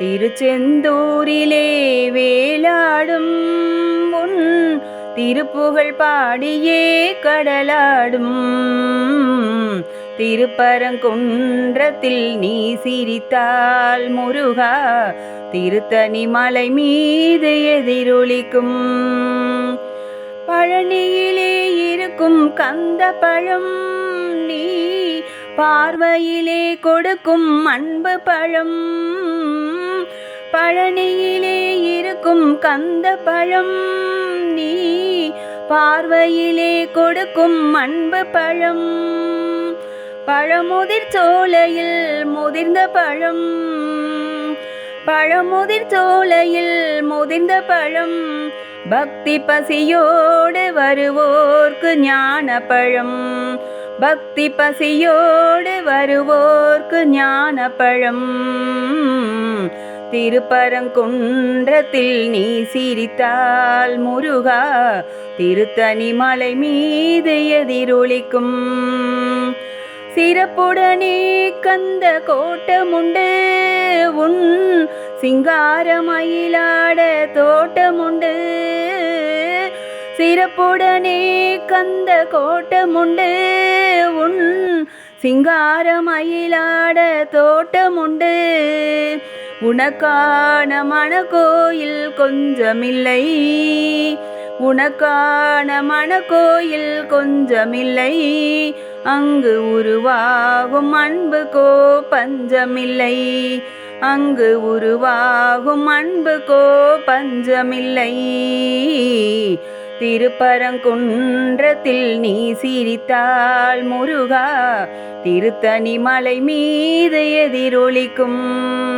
திருச்செந்தூரிலே வேலாடும் உன் திருப்புகழ் பாடியே கடலாடும். திருப்பரங்குன்றத்தில் நீ சிரித்தால் முருகா திருத்தணி மலை மீது எதிரொலிக்கும். பழனியிலே இருக்கும் கந்த பழம் நீ பார்வையிலே கொடுக்கும் அன்பு பழம். பழனியிலே இருக்கும் கந்த பழம் நீ பார்வையிலே கொடுக்கும் அன்பு பழம். பழமுதிர் சோலையில் முதிர்ந்த பழம். பழமுதிர் சோலையில் முதிர்ந்த பழம். பக்தி பசியோடு வருவோர்க்கு ஞான பழம். பக்தி பசியோடு வருவோர்க்கு ஞான பழம். திருப்பரங்குன்றத்தில் நீ சிரித்தால் முருகா திருத்தனி மலை மீது எதிரொலிக்கும். சிறப்புடனே கந்த கோட்டமுண்டு உன் சிங்காரமயிலாட தோட்டமுண்டு. சிறப்புடனே கந்த கோட்டமுண்டு உன் சிங்காரமயிலாட தோட்டமுண்டு. உனக்கான மனக்கோயில் கொஞ்சமில்லை. உனக்கான மனக்கோயில் கொஞ்சமில்லை. அங்கு உருவாகும் அன்புக்கோ பஞ்சமில்லை அங்கு உருவாகும் அன்புக்கோ பஞ்சமில்லை திருப்பரங்குன்றத்தில் நீ சிரித்தால் முருகா திருத்தணி மலை மீது எதிரொலிக்கும்.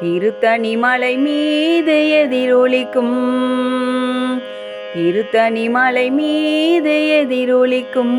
திருத்தணி மலை மீது எதிரொலிக்கும். திருத்தணி மலை மீது எதிரொலிக்கும்.